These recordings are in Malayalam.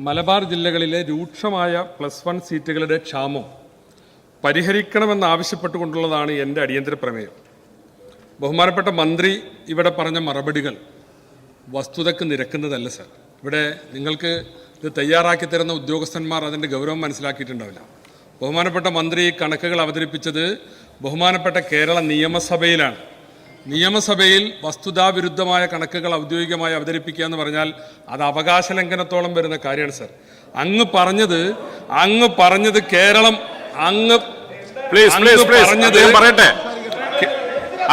മലബാർ ജില്ലകളിലെ രൂക്ഷമായ പ്ലസ് വൺ സീറ്റുകളുടെ ക്ഷാമം പരിഹരിക്കണമെന്നാവശ്യപ്പെട്ടുകൊണ്ടുള്ളതാണ് എന്റെ അടിയന്തര പ്രമേയം. ബഹുമാനപ്പെട്ട മന്ത്രി ഇവിടെ പറഞ്ഞ മറുപടികൾ വസ്തുതക്ക് നിരക്കുന്നതല്ല സർ. ഇവിടെ നിങ്ങൾക്ക് ഇത് തയ്യാറാക്കി തരുന്ന ഉദ്യോഗസ്ഥന്മാർ അതിന്റെ ഗൗരവം മനസ്സിലാക്കിയിട്ടുണ്ടാവില്ല. ബഹുമാനപ്പെട്ട മന്ത്രി കണക്കുകൾ അവതരിപ്പിച്ചത് ബഹുമാനപ്പെട്ട കേരള നിയമസഭയിലാണ്. നിയമസഭയിൽ വസ്തുതാവിരുദ്ധമായ കണക്കുകൾ ഔദ്യോഗികമായി അവതരിപ്പിക്കുക എന്ന് പറഞ്ഞാൽ അത് അവകാശ ലംഘനത്തോളം വരുന്ന കാര്യമാണ് സർ. അങ്ങ് പറഞ്ഞത് അങ്ങ് പറഞ്ഞത് കേരളം അങ്ങ് പ്ലീസ് പ്ലീസ് പ്ലീസ് പറഞ്ഞത് പറയട്ടെ.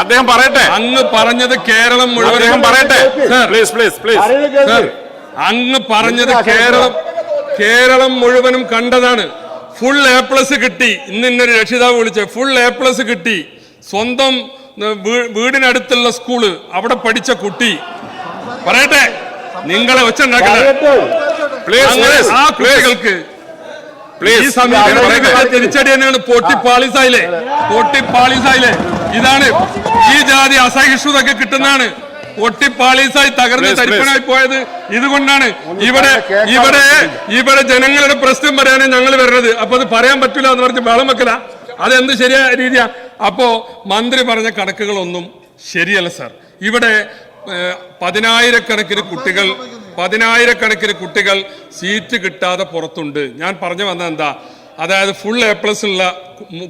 അദ്ദേഹം പറയട്ടെ. അങ്ങ് പറഞ്ഞത് കേരളം മുഴുവൻ പറയട്ടെ. Sir, please please please sir, അങ്ങ് പറഞ്ഞത് കേരളം കേരളം മുഴുവനും കണ്ടതാണ്. ഫുൾ എ പ്ലസ് കിട്ടി. ഇന്ന് ഇന്നൊരു രക്ഷിതാവ് വിളിച്ച ഫുൾ എ പ്ലസ് കിട്ടി. സ്വന്തം വീടിനടുത്തുള്ള സ്കൂൾ അവിടെ പഠിച്ച കുട്ടി. പറയട്ടെ നിങ്ങളെ പ്ലീസ് ആ കുട്ടികൾക്ക് തിരിച്ചടി തന്നെയാണ് പൊട്ടി പാളിസായില്ലേ പൊട്ടി പാളിസായില്ലേ ഇതാണ് ഈ ജാതി അസഹിഷ്ണുതൊക്കെ കിട്ടുന്നതാണ്. പൊട്ടി പാളീസായി തകർന്ന് തരിപ്പനായി തരിപ്പണായി പോയത് ഇതുകൊണ്ടാണ്. ഇവിടെ ഇവിടെ ഇവിടെ ജനങ്ങളുടെ പ്രശ്നം പറയാനാണ് ഞങ്ങൾ വരുന്നത്. അപ്പൊ അത് പറയാൻ പറ്റില്ല എന്ന് പറഞ്ഞ് ബഹളം വെക്കല. അതെന്ത് ശരിയായ രീതിയാ? അപ്പോ മന്ത്രി പറഞ്ഞ കണക്കുകളൊന്നും ശരിയല്ല സാർ. ഇവിടെ പതിനായിരക്കണക്കിന് കുട്ടികൾ പതിനായിരക്കണക്കിന് കുട്ടികൾ സീറ്റ് കിട്ടാതെ പുറത്തുണ്ട്. ഞാൻ പറഞ്ഞു വന്നത് എന്താ അതായത് ഫുൾ എ പ്ലസ് ഉള്ള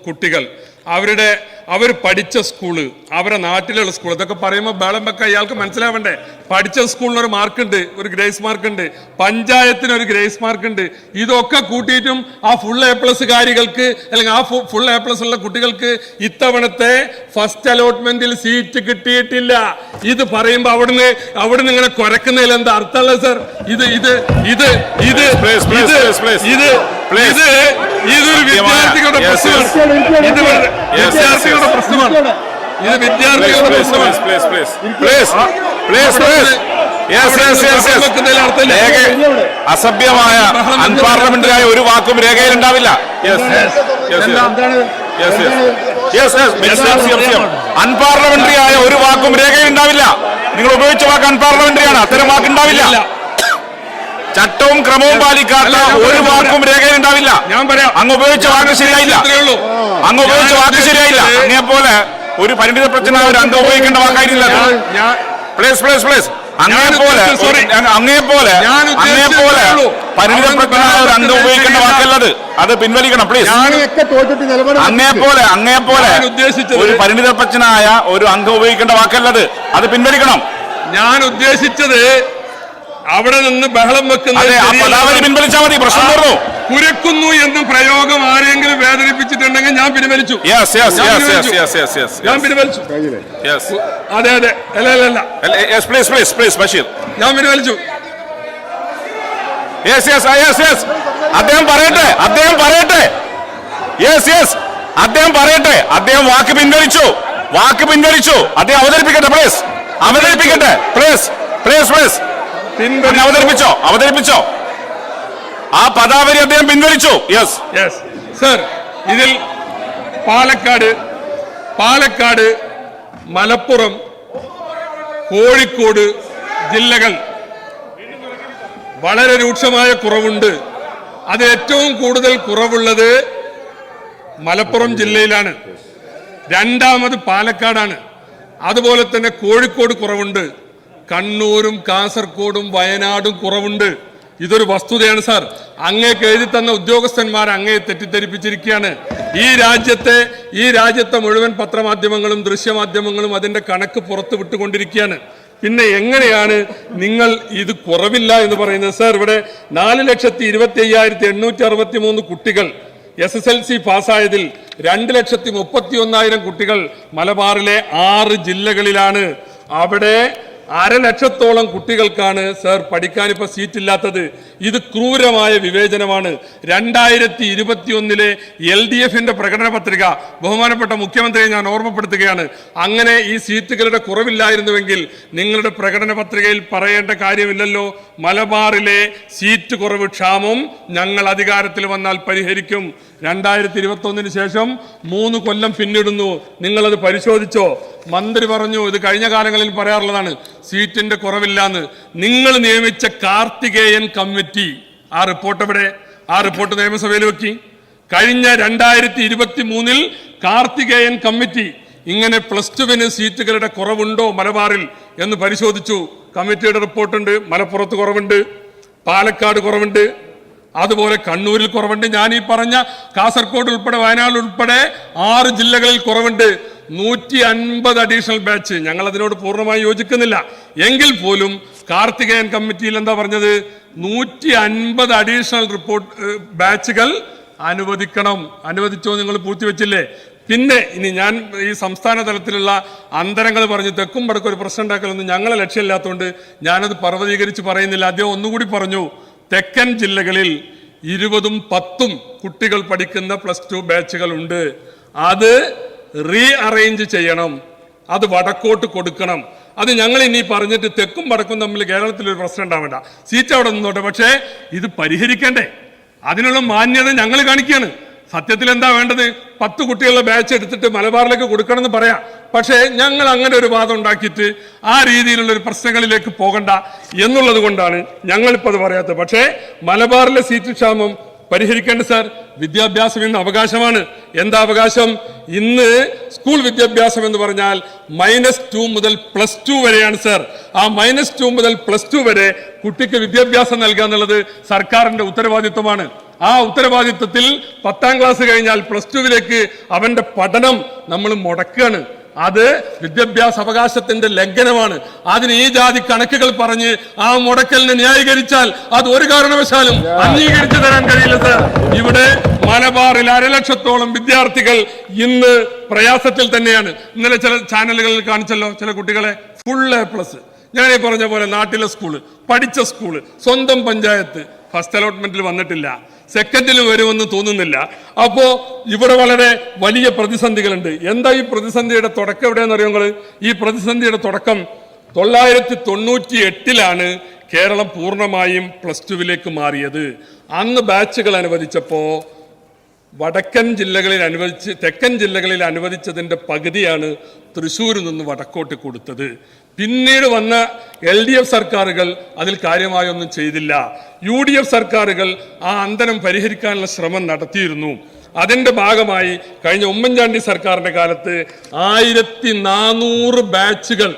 കുട്ടികൾ. അവരുടെ അവർ പഠിച്ച സ്കൂൾ അവരെ നാട്ടിലുള്ള സ്കൂൾ ഇതൊക്കെ പറയുമ്പോൾ ബേളം വെക്ക ഇയാൾക്ക് മനസ്സിലാവണ്ടേ? പഠിച്ച സ്കൂളിന് ഒരു മാർക്കുണ്ട് ഒരു ഗ്രേസ് മാർക്കുണ്ട് പഞ്ചായത്തിന് ഒരു ഗ്രേസ് മാർക്കുണ്ട് ഇതൊക്കെ കൂട്ടിയിട്ടും ആ ഫുൾ എ പ്ലസ് കാരികൾക്ക് അല്ലെങ്കിൽ ആ ഫുൾ എ പ്ലസ് ഉള്ള കുട്ടികൾക്ക് ഇത്തവണത്തെ ഫസ്റ്റ് അലോട്ട്മെന്റിൽ സീറ്റ് കിട്ടിയിട്ടില്ല. ഇത് പറയുമ്പോൾ അവിടുന്ന് അവിടുന്ന് ഇങ്ങനെ കുരക്കുന്നതിൽ എന്താ അർത്ഥമല്ല സർ ഇത് ഇത് ഇത് ഇത് ഇത്. ഇത് ഇതൊരു വിദ്യാർത്ഥികളുടെ പ്രശ്നമാണ്. ഇത് വിദ്യാർത്ഥി വിദ്യാർത്ഥികളുടെ പ്രശ്നമാണ്. ഇത് വിദ്യാർത്ഥികളുടെ പ്ലീസ് പ്രശ്നമാണ്. അസഭ്യമായ അൺപാർലമെന്ററിയായ ഒരു വാക്കും രേഖയിൽ ഉണ്ടാവില്ല. Yes yes yes yes yes unparliamentary ആയ ഒരു വാക്കും രേഖയിൽ ഉണ്ടാവില്ല. നിങ്ങൾ ഉപയോഗിച്ച വാക്ക് അൺപാർലമെന്ററി ആണ് അത്തരം വാക്ക് ഉണ്ടാവില്ല. ചട്ടവും ക്രമവും പാലിക്കാത്ത ഒരു വാക്കും രേഖയിൽ ഉണ്ടാവില്ല ഞാൻ പറയാം. അങ്ങ് ഉപയോഗിച്ച വാക്ക് ശരിയായില്ല. അങ്ങ് ഉപയോഗിച്ച വാക്ക് ശരിയായില്ല. അങ്ങനെ പോലെ ഒരു പരിണിത പ്രശ്ന ഒരു അംഗം ഉപയോഗിക്കേണ്ട വാക്കായിരുന്നില്ല പ്ലീസ് പ്ലീസ് പ്ലീസ് പോലെ അങ്ങനെ അങ്ങേ പോലെ ഞാൻ ഉദ്ദേശിച്ചത് പോലെ പരിണിത പ്രശ്ന പ്രശ്നമായ ഒരു അംഗം ഉപയോഗിക്കേണ്ട വാക്കല്ല വാക്കല്ലത്. അത് പിൻവലിക്കണം പ്ലീസ് അങ്ങേ പോലെ അങ്ങേ പോലെ ഒരു പരിണിത പ്രശ്നായ ഒരു അംഗം ഉപയോഗിക്കേണ്ട വാക്കല്ലത്. അത് പിൻവലിക്കണം. ഞാൻ ഉദ്ദേശിച്ചത് അവിടെ നിന്ന് ബഹളം മതി പ്രശ്നം തീർന്നു. കുരക്കുന്നു എന്ന പ്രയോഗം ആരെങ്കിലും വേദനിപ്പിച്ചിട്ടുണ്ടെങ്കിൽ ഞാൻ പിൻവലിച്ചു. യെസ് യെസ് ഞാൻ യെസ് പിൻവലിച്ചു. യെസ് യെസ് യെസ് ഞാൻ പിൻവലിച്ചു. യെസ് അതെ അതെ. അല്ല അല്ല അല്ല. Please please please Basheer. ഞാൻ പിൻവലിച്ചു. യെസ് യെസ് യെസ് യെസ് അദ്ദേഹം പറയട്ടെ അദ്ദേഹം പറയട്ടെ. യെസ് യെസ് അദ്ദേഹം പറയട്ടെ. അദ്ദേഹം വാക്ക് പിൻവലിച്ചു. വാക്ക് പിൻവലിച്ചു. അദ്ദേഹം അവതരിപ്പിക്കട്ടെ പ്ലീസ് അവതരിപ്പിക്കട്ടെ പ്ലീസ് പ്ലീസ് പ്ലീസ് പിൻവലിച്ചു അവതരിപ്പിച്ചോ? അവതരിപ്പിച്ചോ? ആ പദാവലി അദ്ദേഹം പിൻവലിച്ചു. യെസ് യെസ് സർ ഇതിൽ പാലക്കാട് പാലക്കാട് മലപ്പുറം കോഴിക്കോട് ജില്ലകൾ വളരെ രൂക്ഷമായ കുറവുണ്ട്. അത് ഏറ്റവും കൂടുതൽ കുറവുള്ളത് മലപ്പുറം ജില്ലയിലാണ്. രണ്ടാമത് പാലക്കാടാണ്. അതുപോലെ തന്നെ കോഴിക്കോട് കുറവുണ്ട്. കണ്ണൂരും കാസർഗോഡും വയനാടും കുറവുണ്ട്. ഇതൊരു വസ്തുതയാണ് സാർ. അങ്ങേക്ക് എഴുതി തന്ന ഉദ്യോഗസ്ഥന്മാർ അങ്ങയെ തെറ്റിദ്ധരിപ്പിച്ചിരിക്കുകയാണ്. ഈ രാജ്യത്തെ ഈ രാജ്യത്തെ മുഴുവൻ പത്രമാധ്യമങ്ങളും ദൃശ്യമാധ്യമങ്ങളും അതിന്റെ കണക്ക് പുറത്തു വിട്ടുകൊണ്ടിരിക്കുകയാണ്. പിന്നെ എങ്ങനെയാണ് നിങ്ങൾ ഇത് കുറവില്ല എന്ന് പറയുന്നത്? സാർ ഇവിടെ നാല് ലക്ഷത്തി ഇരുപത്തി അയ്യായിരത്തി എണ്ണൂറ്റി അറുപത്തി മൂന്ന് കുട്ടികൾ എസ് എസ് എൽ സി പാസ്സായതിൽ രണ്ട് ലക്ഷത്തി മുപ്പത്തി ഒന്നായിരം കുട്ടികൾ മലബാറിലെ ആറ് ജില്ലകളിലാണ്. അവിടെ അരലക്ഷത്തോളം കുട്ടികൾക്കാണ് സർ പഠിക്കാൻ ഇപ്പൊ സീറ്റ് ഇല്ലാത്തത് ഇത് ക്രൂരമായ വിവേചനമാണ്. രണ്ടായിരത്തി ഇരുപത്തിയൊന്നിലെ എൽ ഡി എഫിന്റെ പ്രകടന പത്രിക ബഹുമാനപ്പെട്ട മുഖ്യമന്ത്രിയെ ഞാൻ ഓർമ്മപ്പെടുത്തുകയാണ്. അങ്ങനെ ഈ സീറ്റുകളുടെ കുറവില്ലായിരുന്നുവെങ്കിൽ നിങ്ങളുടെ പ്രകടന പത്രികയിൽ പറയേണ്ട കാര്യമില്ലല്ലോ. മലബാറിലെ സീറ്റ് കുറവ് ക്ഷാമം ഞങ്ങൾ അധികാരത്തിൽ വന്നാൽ പരിഹരിക്കും. രണ്ടായിരത്തി ഇരുപത്തി ഒന്നിന് ശേഷം മൂന്ന് കൊല്ലം പിന്നിടുന്നു. നിങ്ങളത് പരിശോധിച്ചോ? മന്ത്രി പറഞ്ഞു ഇത് കഴിഞ്ഞ കാലങ്ങളിൽ പറയാറുള്ളതാണ് സീറ്റിന്റെ കുറവില്ലാന്ന്. നിങ്ങൾ നിയമിച്ച കാർത്തികേയൻ കമ്മിറ്റി. ആ റിപ്പോർട്ട് എവിടെ? ആ റിപ്പോർട്ട് നിയമസഭയിൽ വെക്കി. കഴിഞ്ഞ രണ്ടായിരത്തി ഇരുപത്തി മൂന്നിൽ കാർത്തികേയൻ കമ്മിറ്റി ഇങ്ങനെ പ്ലസ് ടുവിന് സീറ്റുകളുടെ കുറവുണ്ടോ മലബാറിൽ എന്ന് പരിശോധിച്ചു. കമ്മിറ്റിയുടെ റിപ്പോർട്ടുണ്ട് മലപ്പുറത്ത് കുറവുണ്ട് പാലക്കാട് കുറവുണ്ട് അതുപോലെ കണ്ണൂരിൽ കുറവുണ്ട്. ഞാൻ ഈ പറഞ്ഞ കാസർഗോഡ് ഉൾപ്പെടെ വയനാട് ഉൾപ്പെടെ ആറ് ജില്ലകളിൽ കുറവുണ്ട്. നൂറ്റി അൻപത് അഡീഷണൽ ബാച്ച് ഞങ്ങൾ അതിനോട് പൂർണമായി യോജിക്കുന്നില്ല. എങ്കിൽ പോലും കാർത്തികേയൻ കമ്മിറ്റിയിൽ എന്താ പറഞ്ഞത്? നൂറ്റി അൻപത് അഡീഷണൽ റിപ്പോർട്ട് ബാച്ചുകൾ അനുവദിക്കണം. അനുവദിച്ചോ നിങ്ങൾ പൂർത്തിവെച്ചില്ലേ പിന്നെ ഇനി ഞാൻ ഈ സംസ്ഥാന തലത്തിലുള്ള അന്തരങ്ങൾ പറഞ്ഞ് തെക്കും വടക്കും ഒരു പ്രശ്നം ഉണ്ടാക്കലൊന്നും ഞങ്ങളെ ലക്ഷ്യമില്ലാത്തതുകൊണ്ട് ഞാനത് പർവതീകരിച്ച് പറയുന്നില്ല. അദ്ദേഹം ഒന്നുകൂടി പറഞ്ഞു. തെക്കൻ ജില്ലകളിൽ ഇരുപതും പത്തും കുട്ടികൾ പഠിക്കുന്ന പ്ലസ് ടു ബാച്ചുകൾ ഉണ്ട് അത് റീ അറേഞ്ച് ചെയ്യണം. അത് വടക്കോട്ട് കൊടുക്കണം. അത് ഞങ്ങൾ ഇനി പറഞ്ഞിട്ട് തെക്കും വടക്കും തമ്മിൽ കേരളത്തിൽ ഒരു പ്രശ്നം ഉണ്ടാവേണ്ട. സീറ്റ് അവിടെ നിന്നോട്ടെ. പക്ഷേ ഇത് പരിഹരിക്കണ്ടേ. അതിനുള്ള മാന്യത ഞങ്ങൾ കാണിക്കുകയാണ്. സത്യത്തിൽ എന്താ വേണ്ടത്? പത്ത് കുട്ടികളുടെ ബാച്ച് എടുത്തിട്ട് മലബാറിലേക്ക് കൊടുക്കണം എന്ന് പറയാം. പക്ഷേ ഞങ്ങൾ അങ്ങനെ ഒരു വാദം ഉണ്ടാക്കിയിട്ട് ആ രീതിയിലുള്ള ഒരു പ്രശ്നങ്ങളിലേക്ക് പോകണ്ട എന്നുള്ളത് കൊണ്ടാണ് ഞങ്ങളിപ്പോൾ അത് പറയാത്തത്. പക്ഷേ മലബാറിലെ സീറ്റ് ക്ഷാമം പരിഹരിക്കേണ്ട സാർ വിദ്യാഭ്യാസം ഇന്ന് അവകാശമാണ്. എന്താ അവകാശം? ഇന്ന് സ്കൂൾ വിദ്യാഭ്യാസം എന്ന് പറഞ്ഞാൽ മൈനസ് ടു മുതൽ പ്ലസ് ടു വരെയാണ് സാർ. ആ മൈനസ് ടു മുതൽ പ്ലസ് ടു വരെ കുട്ടിക്ക് വിദ്യാഭ്യാസം നൽകുക എന്നുള്ളത് സർക്കാരിന്റെ ഉത്തരവാദിത്വമാണ്. ആ ഉത്തരവാദിത്വത്തിൽ പത്താം ക്ലാസ് കഴിഞ്ഞാൽ പ്ലസ് ടുവിലേക്ക് അവന്റെ പഠനം നമ്മൾ മുടക്കുകയാണ്. അത് വിദ്യാഭ്യാസ അവകാശത്തിന്റെ ലംഘനമാണ്. അതിന് ഈ ജാതി കണക്കുകൾ പറഞ്ഞ് ആ മുടക്കലിനെ ന്യായീകരിച്ചാൽ അത് ഒരു കാരണവശാലും അംഗീകരിച്ചു തരാൻ കഴിയില്ല സർ ഇവിടെ മലബാറിൽ അരലക്ഷത്തോളം വിദ്യാർത്ഥികൾ ഇന്ന് പ്രയാസത്തിൽ തന്നെയാണ്. ഇന്നലെ ചില ചാനലുകളിൽ കാണിച്ചല്ലോ ചില കുട്ടികളെ. ഫുൾ എ പ്ലസ് ഞാൻ ഈ പറഞ്ഞ പോലെ നാട്ടിലെ സ്കൂൾ പഠിച്ച സ്കൂൾ സ്വന്തം പഞ്ചായത്ത് ഫസ്റ്റ് അലോട്ട്മെന്റിൽ വന്നിട്ടില്ല. സെക്കൻഡിൽ വരുമെന്ന് തോന്നുന്നില്ല. അപ്പോ ഇവിടെ വളരെ വലിയ പ്രതിസന്ധികളുണ്ട്. എന്താ ഈ പ്രതിസന്ധിയുടെ തുടക്കം എവിടെയെന്ന് അറിയോ ഈ പ്രതിസന്ധിയുടെ തുടക്കം തൊള്ളായിരത്തി തൊണ്ണൂറ്റി എട്ടിലാണ് കേരളം പൂർണമായും പ്ലസ് ടുവിലേക്ക് മാറിയത്. അന്ന് ബാച്ചുകൾ അനുവദിച്ചപ്പോൾ വടക്കൻ ജില്ലകളിൽ അനുവദിച്ച് തെക്കൻ ജില്ലകളിൽ അനുവദിച്ചതിന്റെ പകുതിയാണ് തൃശ്ശൂരിൽ നിന്ന് വടക്കോട്ട് കൊടുത്തത്. പിന്നീട് വന്ന എൽ ഡി എഫ് സർക്കാരുകൾ അതിൽ കാര്യമായൊന്നും ചെയ്തില്ല. യു ഡി എഫ് സർക്കാരുകൾ ആ അന്തരം പരിഹരിക്കാനുള്ള ശ്രമം നടത്തിയിരുന്നു. അതിന്റെ ഭാഗമായി കഴിഞ്ഞ ഉമ്മൻചാണ്ടി സർക്കാരിന്റെ കാലത്ത് ആയിരത്തി നാനൂറ് ബാച്ചുകൾ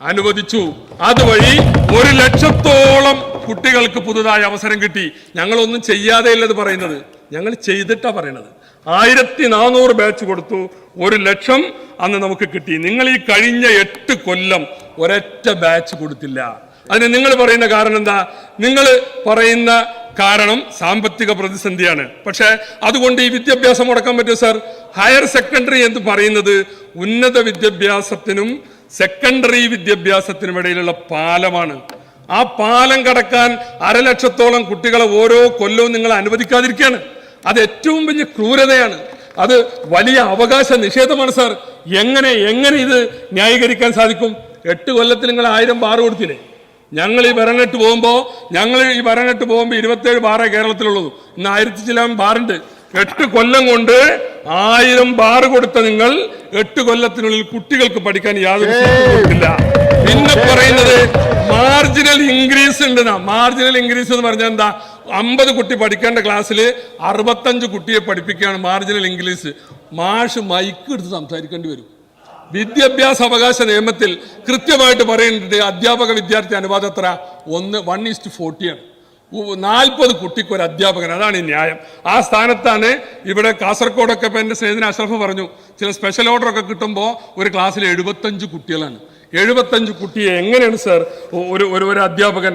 അനുവദിച്ചു. അതുവഴി ഒരു ലക്ഷത്തോളം കുട്ടികൾക്ക് പുതുതായി അവസരം കിട്ടി. ഞങ്ങളൊന്നും ചെയ്യാതെ അല്ലത് പറയുന്നത്. ഞങ്ങൾ ചെയ്തിട്ടാ പറയണത്. ആയിരത്തി നാനൂറ് ബാച്ച് കൊടുത്തു. ഒരു ലക്ഷം അന്ന് നമുക്ക് കിട്ടി. നിങ്ങൾ ഈ കഴിഞ്ഞ എട്ട് കൊല്ലം ഒരൊറ്റ ബാച്ച് കൊടുത്തില്ല. അതിന് നിങ്ങൾ പറയുന്ന കാരണം എന്താ? നിങ്ങൾ പറയുന്ന കാരണം സാമ്പത്തിക പ്രതിസന്ധിയാണ്. പക്ഷേ അതുകൊണ്ട് ഈ വിദ്യാഭ്യാസം മുടക്കാൻ പറ്റുമോ സാർ ഹയർ സെക്കൻഡറി എന്ന് പറയുന്നത് ഉന്നത വിദ്യാഭ്യാസത്തിനും സെക്കൻഡറി വിദ്യാഭ്യാസത്തിനും ഇടയിലുള്ള പാലമാണ്. ആ പാലം കടക്കാൻ അരലക്ഷത്തോളം കുട്ടികളെ ഓരോ കൊല്ലവും നിങ്ങൾ അനുവദിക്കാതിരിക്കുകയാണ്. അത് ഏറ്റവും വലിയ ക്രൂരതയാണ്. അത് വലിയ അവകാശ നിഷേധമാണ് സാർ. എങ്ങനെ എങ്ങനെ ഇത് ന്യായീകരിക്കാൻ സാധിക്കും? എട്ട് കൊല്ലത്തിൽ നിങ്ങൾ ആയിരം ബാർ കൊടുത്തില്ലേ? ഞങ്ങൾ ഈ ഭരണിട്ട് പോകുമ്പോൾ ഞങ്ങൾ ഈ ഭരണിട്ട് പോകുമ്പോൾ ഇരുപത്തേഴ് ബാറേ കേരളത്തിലുള്ളൂ. ഇന്ന് ആയിരത്തി ചില ബാറുണ്ട്. എട്ട് കൊല്ലം കൊണ്ട് ആയിരം ബാർ കൊടുത്ത നിങ്ങൾ എട്ട് കൊല്ലത്തിനുള്ളിൽ കുട്ടികൾക്ക് പഠിക്കാൻ യാതൊരു ഇല്ല പിന്നെ പറയുന്നത് മാർജിനൽ ഇൻക്രീസ് ഉണ്ട് മാർജിനൽ ഇൻക്രീസ് എന്ന് പറഞ്ഞാൽ എന്താ? അമ്പത് കുട്ടി പഠിക്കേണ്ട ക്ലാസ്സിൽ അറുപത്തഞ്ച് കുട്ടിയെ പഠിപ്പിക്കുകയാണ് മാർജിനൽ ഇംഗ്ലീഷ് മാഷ് മൈക്ക് എടുത്ത് സംസാരിക്കേണ്ടി വരും. വിദ്യാഭ്യാസ അവകാശ നിയമത്തിൽ കൃത്യമായിട്ട് പറയുന്നുണ്ട് അധ്യാപക വിദ്യാർത്ഥി അനുപാതം എത്ര? ഒന്ന് വൺ ഈസ്റ്റ് ഫോർട്ടിയാണ് നാൽപ്പത് കുട്ടിക്ക് ഒരു അധ്യാപകൻ അതാണ് ഈ ന്യായം. ആ സ്ഥാനത്താണ് ഇവിടെ കാസർഗോഡൊക്കെ ഇപ്പം എന്റെ സ്നേഹിതൻ അഷ്റഫ് പറഞ്ഞു ചില സ്പെഷ്യൽ ഓർഡർ ഒക്കെ കിട്ടുമ്പോൾ ഒരു ക്ലാസ്സിൽ എഴുപത്തഞ്ച് കുട്ടികളാണ്. എഴുപത്തഞ്ച് കുട്ടിയെ എങ്ങനെയാണ് സാർ ഒരു ഒരു ഒരു അധ്യാപകൻ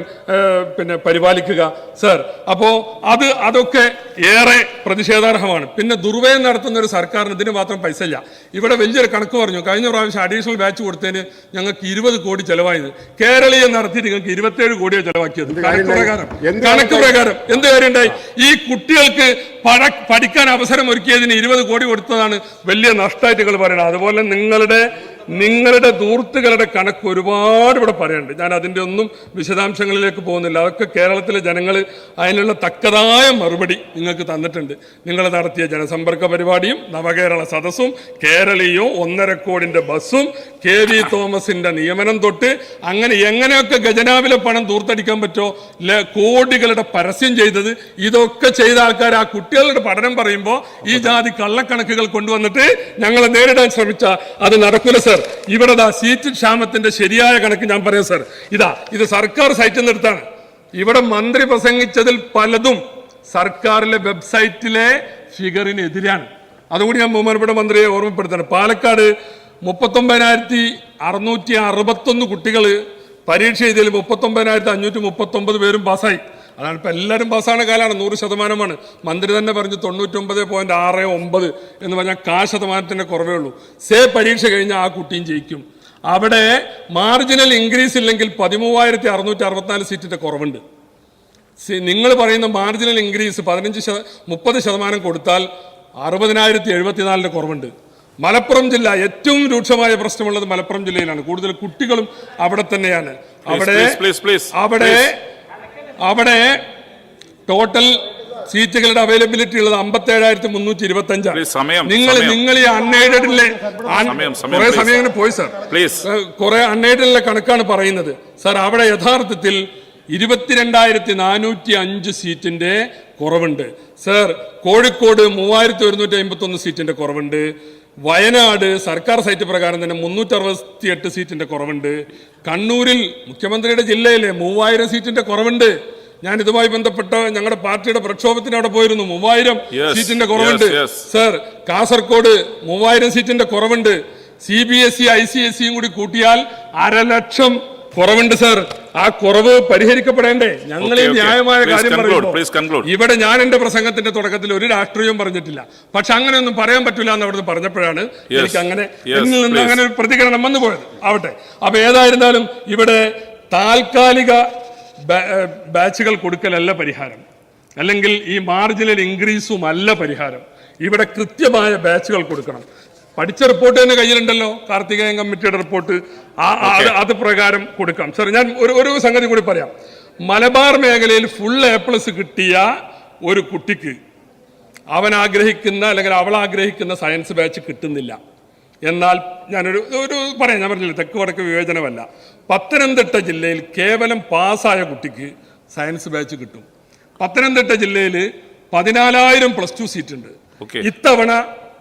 പിന്നെ പരിപാലിക്കുക? സാർ അപ്പോൾ അത് അതൊക്കെ ഏറെ പ്രതിഷേധാർഹമാണ്. പിന്നെ ദുർവ്യയം നടത്തുന്ന ഒരു സർക്കാരിന് ഇതിന് മാത്രം പൈസ ഇല്ല ഇവിടെ വലിയൊരു കണക്ക് പറഞ്ഞു. കഴിഞ്ഞ പ്രാവശ്യം അഡീഷണൽ ബാച്ച് കൊടുത്തതിന് ഞങ്ങൾക്ക് ഇരുപത് കോടി ചെലവായത്. കേരളീയം നടത്തി നിങ്ങൾക്ക് ഇരുപത്തേഴ് കോടിയോ ചെലവാക്കിയത്. കണക്ക് പ്രകാരം. കണക്ക് പ്രകാരം. എന്ത് കാര്യമുണ്ടായി ഈ കുട്ടികൾക്ക് പഴ- പഠിക്കാൻ അവസരം ഒരുക്കിയതിന് ഇരുപത് കോടി കൊടുത്തതാണ് വലിയ നഷ്ടമായിട്ട് നിങ്ങൾ പറയണത് അതുപോലെ നിങ്ങളുടെ നിങ്ങളുടെ ദൂർത്തുകളുടെ കണക്ക് ഒരുപാട് ഇവിടെ പറയുന്നുണ്ട്. ഞാൻ അതിന്റെ ഒന്നും വിശദാംശങ്ങളിലേക്ക് പോകുന്നില്ല. അതൊക്കെ കേരളത്തിലെ ജനങ്ങൾ അതിനുള്ള തക്കതായ മറുപടി നിങ്ങൾക്ക് തന്നിട്ടുണ്ട്. നിങ്ങൾ നടത്തിയ ജനസമ്പർക്ക പരിപാടിയും നവകേരള സദസ്സും കേരളീയവും ഒന്നര കോടിന്റെ ബസ്സും കെ വി തോമസിന്റെ നിയമനം തൊട്ട് അങ്ങനെ എങ്ങനെയൊക്കെ ഖജനാവിലെ പണം ദൂർത്തടിക്കാൻ പറ്റുമോ കോടികളുടെ പരസ്യം ചെയ്തത് ഇതൊക്കെ ചെയ്ത ആൾക്കാർ ആ കുട്ടികളുടെ പഠനം പറയുമ്പോൾ ഈ ജാതി കള്ളക്കണക്കുകൾ കൊണ്ടുവന്നിട്ട് ഞങ്ങളെ നേരിടാൻ ശ്രമിച്ച അത് നടക്കൂല സർ. ഇവിടെ സീറ്റ് ക്ഷാമത്തിന്റെ ശരിയായ കണക്ക് ഞാൻ പറയാം സർ. ഇതാ ഇത് സർക്കാർ സൈറ്റിൽ നിന്ന് ഇവിടെ മന്ത്രി പ്രസംഗിച്ചതിൽ പലതും സർക്കാരിലെ വെബ്സൈറ്റിലെ ഫിഗറിനെതിരാണ്. അതുകൂടി ഞാൻ ബഹുമാനപ്പെട്ട മന്ത്രിയെ ഓർമ്മപ്പെടുത്തണം. പാലക്കാട് മുപ്പത്തൊമ്പതിനായിരത്തി അറുന്നൂറ്റി അറുപത്തൊന്ന് കുട്ടികൾ പരീക്ഷ എഴുതിയതിൽ മുപ്പത്തൊമ്പതിനായിരത്തി അഞ്ഞൂറ്റി മുപ്പത്തൊമ്പത് പേരും പാസ്സായി. അതാണ് ഇപ്പോൾ എല്ലാവരും പാസ്സാണ് കാലമാണ് നൂറ് ശതമാനമാണ്. മന്ത്രി തന്നെ പറഞ്ഞു തൊണ്ണൂറ്റൊമ്പത് പോയിന്റ് ആറ് ഒമ്പത് എന്ന് പറഞ്ഞാൽ കാ ശതമാനത്തിന്റെ കുറവേ ഉള്ളൂ. സേ പരീക്ഷ കഴിഞ്ഞാൽ ആ കുട്ടിയും ജയിക്കും. അവിടെ മാർജിനൽ ഇൻക്രീസ് ഇല്ലെങ്കിൽ പതിമൂവായിരത്തി അറുന്നൂറ്റി അറുപത്തിനാല് സീറ്റിന്റെ കുറവുണ്ട്. നിങ്ങൾ പറയുന്ന മാർജിനൽ ഇൻക്രീസ് പതിനഞ്ച് ശത മുപ്പത് ശതമാനം കൊടുത്താൽ അറുപതിനായിരത്തി എഴുപത്തിനാലിന്റെ കുറവുണ്ട്. മലപ്പുറം ജില്ല ഏറ്റവും രൂക്ഷമായ പ്രശ്നമുള്ളത് മലപ്പുറം ജില്ലയിലാണ്. കൂടുതൽ കുട്ടികളും അവിടെ തന്നെയാണ്. അവിടെ അവിടെ അവിടെ ടോട്ടൽ സീറ്റുകളുടെ അവൈലബിലിറ്റി ഉള്ളത് അമ്പത്തി ഏഴായിരത്തി മുന്നൂറ്റി ഇരുപത്തി അഞ്ചാണ് സമയം, നിങ്ങൾ നിങ്ങൾ ഈ അൺഎയ്ഡഡിലെ സമയം, കുറെ. സമയം പോയി സാർ പ്ലീസ് കുറെ അൺഎയ്ഡഡിലെ കണക്കാണ് പറയുന്നത്. സാർ അവിടെ യഥാർത്ഥത്തിൽ ഇരുപത്തിരണ്ടായിരത്തി നാനൂറ്റി അഞ്ച് സീറ്റിന്റെ കുറവുണ്ട്. സാർ കോഴിക്കോട് മൂവായിരത്തി ഒരുന്നൂറ്റി അമ്പത്തി ഒന്ന് സീറ്റിന്റെ കുറവുണ്ട്. വയനാട് സർക്കാർ സൈറ്റ് പ്രകാരം തന്നെ മുന്നൂറ്റി അറുപത്തി എട്ട് സീറ്റിന്റെ കുറവുണ്ട്. കണ്ണൂരിൽ മുഖ്യമന്ത്രിയുടെ ജില്ലയിലെ മൂവായിരം സീറ്റിന്റെ കുറവുണ്ട്. ഞാൻ ഇതുമായി ബന്ധപ്പെട്ട ഞങ്ങളുടെ പാർട്ടിയുടെ പ്രക്ഷോഭത്തിന് അവിടെ പോയിരുന്നു. മൂവായിരം സീറ്റിന്റെ കുറവുണ്ട്. സർ കാസർഗോഡ് മൂവായിരം സീറ്റിന്റെ കുറവുണ്ട്. C B S E I C S സിയും കൂടി കൂട്ടിയാൽ അരലക്ഷം കുറവുണ്ട് സാർ. ആ കുറവ് പരിഹരിക്കപ്പെടേണ്ടേ? ഞങ്ങൾ ഈ. ന്യായമായ കാര്യം പറയുന്നു പറയുമ്പോൾ ഇവിടെ ഞാൻ എന്റെ പ്രസംഗത്തിന്റെ തുടക്കത്തിൽ ഒരു രാഷ്ട്രീയവും പറഞ്ഞിട്ടില്ല. പക്ഷെ അങ്ങനെയൊന്നും പറയാൻ പറ്റില്ല എന്ന് അവിടുന്ന് പറഞ്ഞപ്പോഴാണ് എനിക്ക് അങ്ങനെ ഇതിൽ എന്നിൽ നിന്ന് അങ്ങനെ ഒരു പ്രതികരണം വന്നു പോയത്. ആവട്ടെ. അപ്പൊ ഏതായിരുന്നാലും ഇവിടെ താൽക്കാലിക ബാച്ചുകൾ കൊടുക്കലല്ല പരിഹാരം. അല്ലെങ്കിൽ ഈ മാർജിനൽ ഇൻക്രീസും അല്ല പരിഹാരം. ഇവിടെ കൃത്യമായ ബാച്ചുകൾ കൊടുക്കണം. പഠിച്ച റിപ്പോർട്ട് തന്നെ കയ്യിലുണ്ടല്ലോ. കാർത്തികേയൻ കമ്മിറ്റിയുടെ റിപ്പോർട്ട്. അത് അത് പ്രകാരം കൊടുക്കാം. സാർ ഞാൻ ഒരു ഒരു സംഗതി കൂടി പറയാം. മലബാർ മേഖലയിൽ ഫുൾ എ പ്ലസ് കിട്ടിയ ഒരു കുട്ടിക്ക് അവൻ ആഗ്രഹിക്കുന്ന അല്ലെങ്കിൽ അവൾ ആഗ്രഹിക്കുന്ന സയൻസ് ബാച്ച് കിട്ടുന്നില്ല. എന്നാൽ ഞാനൊരു ഒരു പറയാം ഞാൻ പറഞ്ഞില്ല തെക്ക് വടക്ക് വിവേചനമല്ല. പത്തനംതിട്ട ജില്ലയിൽ കേവലം പാസ്സായ കുട്ടിക്ക് സയൻസ് ബാച്ച് കിട്ടും. പത്തനംതിട്ട ജില്ലയിൽ പതിനാലായിരം പ്ലസ് ടു സീറ്റ് ഉണ്ട്. ഇത്തവണ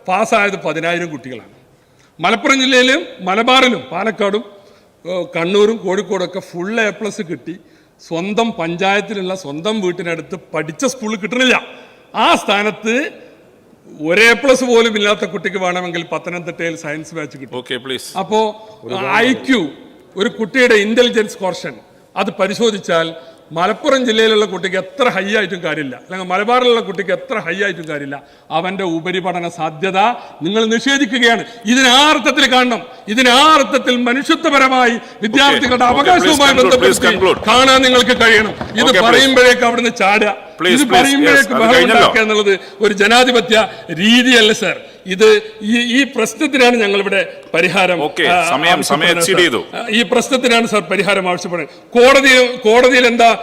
പാസ്സായത് പതിനായിരം കുട്ടികളാണ്. മലപ്പുറം ജില്ലയിലും മലബാറിലും പാലക്കാടും കണ്ണൂരും കോഴിക്കോടും ഒക്കെ ഫുൾ എ പ്ലസ് കിട്ടി. സ്വന്തം പഞ്ചായത്തിലുള്ള സ്വന്തം വീട്ടിനടുത്ത് പഠിച്ച സ്കൂളിൽ കിട്ടണില്ല. ആ സ്ഥാനത്ത് ഒരേ പ്ലസ് പോലും ഇല്ലാത്ത കുട്ടിക്ക് വേണമെങ്കിൽ പത്തനംതിട്ടയിൽ സയൻസ് ബാച്ച് കിട്ടും. ഓക്കെ പ്ലീസ് അപ്പോ ഐ ഒരു കുട്ടിയുടെ ഇന്റലിജൻസ് കോർഷൻ അത് പരിശോധിച്ചാൽ മലപ്പുറം ജില്ലയിലുള്ള കുട്ടിക്ക് എത്ര ഹൈ ആയിട്ടും കാര്യമില്ല. അല്ലെങ്കിൽ മലബാറിലുള്ള കുട്ടിക്ക് എത്ര ഹൈ ആയിട്ടും കാര്യമില്ല. അവന്റെ ഉപരിപഠന സാധ്യത നിങ്ങൾ നിഷേധിക്കുകയാണ്. ഇതിനെ ആ അർത്ഥത്തിൽ കാണണം. ഇതിനെ ആ അർത്ഥത്തിൽ മനുഷ്യത്വപരമായി വിദ്യാർത്ഥികളുടെ അവകാശവുമായി ബന്ധപ്പെട്ട് ബന്ധപ്പെടുത്തി കാണാൻ നിങ്ങൾക്ക് കഴിയണം. ഇത്. പറയുമ്പോഴേക്ക് അവിടുന്ന് ചാടുക. ഇത് പറയുമ്പോഴേക്ക് ബഹളം ഉണ്ടാക്കുക എന്നുള്ളത് ഒരു ജനാധിപത്യ രീതിയല്ല സർ ഇത് ഈ ഈ പ്രശ്നത്തിനാണ് ഞങ്ങൾ ഇവിടെ പരിഹാരം സമയം- സമയം ചെയ്തു. ഈ പ്രശ്നത്തിനാണ് സർ പരിഹാരം ആവശ്യപ്പെടുന്നത്. കോടതി കോടതിയിൽ എന്താ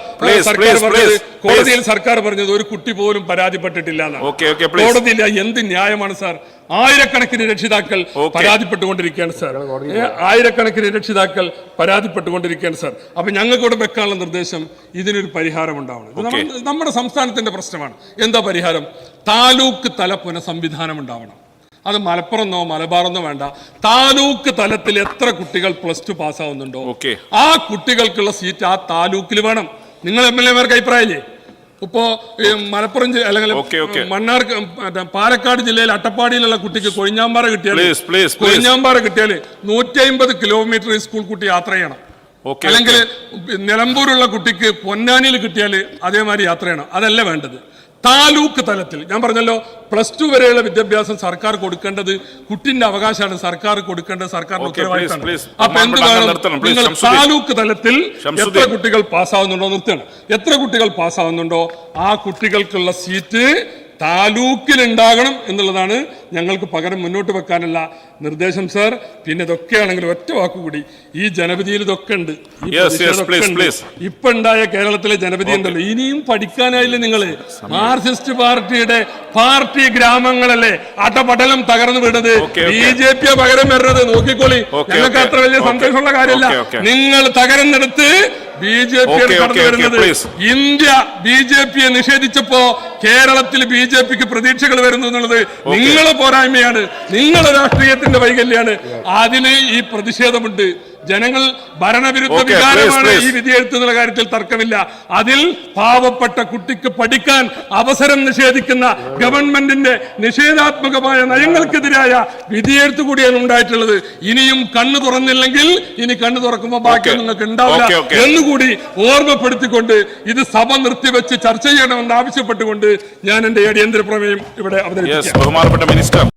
സർക്കാർ പറഞ്ഞത്? കോടതിയിൽ സർക്കാർ പറഞ്ഞത് ഒരു കുട്ടി പോലും പരാതിപ്പെട്ടിട്ടില്ല കോടതിയിൽ എന്ത് ന്യായമാണ് സാർ? ആയിരക്കണക്കിന് രക്ഷിതാക്കൾ. പരാതിപ്പെട്ടുകൊണ്ടിരിക്കുകയാണ് സാർ. ആയിരക്കണക്കിന് രക്ഷിതാക്കൾ പരാതിപ്പെട്ടുകൊണ്ടിരിക്കുകയാണ് സാർ. അപ്പൊ ഞങ്ങൾക്ക് ഇവിടെ വെക്കാനുള്ള നിർദ്ദേശം ഇതിനൊരു പരിഹാരം ഉണ്ടാവണം നമ്മുടെ സംസ്ഥാനത്തിന്റെ പ്രശ്നമാണ്. എന്താ പരിഹാരം? താലൂക്ക് തല പുനഃസംവിധാനം ഉണ്ടാവണം. അത് മലപ്പുറന്നോ മലബാറെന്നോ വേണ്ട. താലൂക്ക് തലത്തിൽ എത്ര കുട്ടികൾ പ്ലസ് ടു പാസ്സാവുന്നുണ്ടോ ഓക്കെ. ആ കുട്ടികൾക്കുള്ള സീറ്റ് ആ താലൂക്കിൽ വേണം. നിങ്ങൾ എം എൽ എമാർക്ക് അഭിപ്രായമില്ലേ? ഇപ്പോ മലപ്പുറം അല്ലെങ്കിൽ. മണ്ണാർ പാലക്കാട് ജില്ലയിൽ അട്ടപ്പാടിയിലുള്ള കുട്ടിക്ക് കൊഴിഞ്ഞാമ്പാറ കിട്ടിയാൽ. കൊഴിഞ്ഞാമ്പാറ കിട്ടിയാൽ നൂറ്റി അമ്പത് കിലോമീറ്റർ സ്കൂൾ കുട്ടി യാത്ര ചെയ്യണം. അല്ലെങ്കിൽ നിലമ്പൂരുള്ള കുട്ടിക്ക് പൊന്നാനിയിൽ കിട്ടിയാൽ അതേമാതിരി യാത്ര ചെയ്യണം. അതല്ല വേണ്ടത്. താലൂക്ക് തലത്തിൽ. ഞാൻ പറഞ്ഞല്ലോ പ്ലസ് ടു വരെയുള്ള വിദ്യാഭ്യാസം സർക്കാർ കൊടുക്കേണ്ടത് കുട്ടിന്റെ അവകാശമാണ് സർക്കാർ കൊടുക്കേണ്ടത് സർക്കാരിന്റെ ഉത്തരവാദിത്തം ഉത്തരവാദിത്തമാണ്. അപ്പൊ എന്ത് വേണം നിങ്ങൾ താലൂക്ക് തലത്തിൽ എത്ര കുട്ടികൾ പാസ്സാവുന്നുണ്ടോ നിർത്തണം എത്ര കുട്ടികൾ പാസ്സാവുന്നുണ്ടോ ആ കുട്ടികൾക്കുള്ള സീറ്റ് താലൂക്കിൽ ഉണ്ടാകണം എന്നുള്ളതാണ് ഞങ്ങൾക്ക് പകരം മുന്നോട്ട് വെക്കാനുള്ള നിർദ്ദേശം സർ. പിന്നെ ഇതൊക്കെയാണെങ്കിൽ ഒറ്റ വാക്കുകൂടി. ഈ ജനവിധിയിൽ ഇതൊക്കെ ഉണ്ട്. ഇപ്പൊ ഉണ്ടായ കേരളത്തിലെ ജനപതി ഉണ്ടല്ലോ ഇനിയും പഠിക്കാനായില്ലേ നിങ്ങൾ? മാർക്സിസ്റ്റ് പാർട്ടിയുടെ പാർട്ടി ഗ്രാമങ്ങളല്ലേ? അട്ടപടലം തകർന്നു വിടുന്നത്. ബി ജെ പി പകരം വരുന്നത് നോക്കിക്കോളി. ഞങ്ങൾക്ക് അത്ര വലിയ. സന്തോഷമുള്ള കാര്യമല്ല. നിങ്ങൾ തകരുന്നിടത്ത് ബി ജെ കടന്നു വരുന്നത്. ഇന്ത്യ ബി ജെ പിയെ നിഷേധിച്ചപ്പോ കേരളത്തിൽ ബി ജെ പിക്ക് പ്രതീക്ഷകൾ വരുന്നു എന്നുള്ളത് നിങ്ങളെ പോരായ്മയാണ്. നിങ്ങളെ രാഷ്ട്രീയത്തിന്റെ വൈകല്യാണ്. അതിന് ഈ പ്രതിഷേധമുണ്ട്. ജനങ്ങൾ ഭരണവിരുദ്ധ വികാരമാണ് ഈ വിധി എഴുത്തുന്ന കാര്യത്തിൽ തർക്കമില്ല. അതിൽ പാവപ്പെട്ട കുട്ടിക്ക് പഠിക്കാൻ അവസരം നിഷേധിക്കുന്ന ഗവൺമെന്റിന്റെ നിഷേധാത്മകമായ നയങ്ങൾക്കെതിരായ വിധിയെഴുത്ത് കൂടിയാണ് ഉണ്ടായിട്ടുള്ളത്. ഇനിയും കണ്ണു തുറന്നില്ലെങ്കിൽ ഇനി കണ്ണു തുറക്കുമ്പോൾ ബാക്കി നിങ്ങൾക്ക് ഉണ്ടാവില്ല. എന്നുകൂടി ഓർമ്മപ്പെടുത്തിക്കൊണ്ട് ഇത് സഭ നിർത്തിവെച്ച് ചർച്ച ചെയ്യണമെന്ന് ആവശ്യപ്പെട്ടുകൊണ്ട് ഞാൻ എന്റെ അടിയന്തര പ്രമേയം ഇവിടെ അവതരിപ്പിക്കാം. ബഹുമാനപ്പെട്ട മിനിസ്റ്റർ.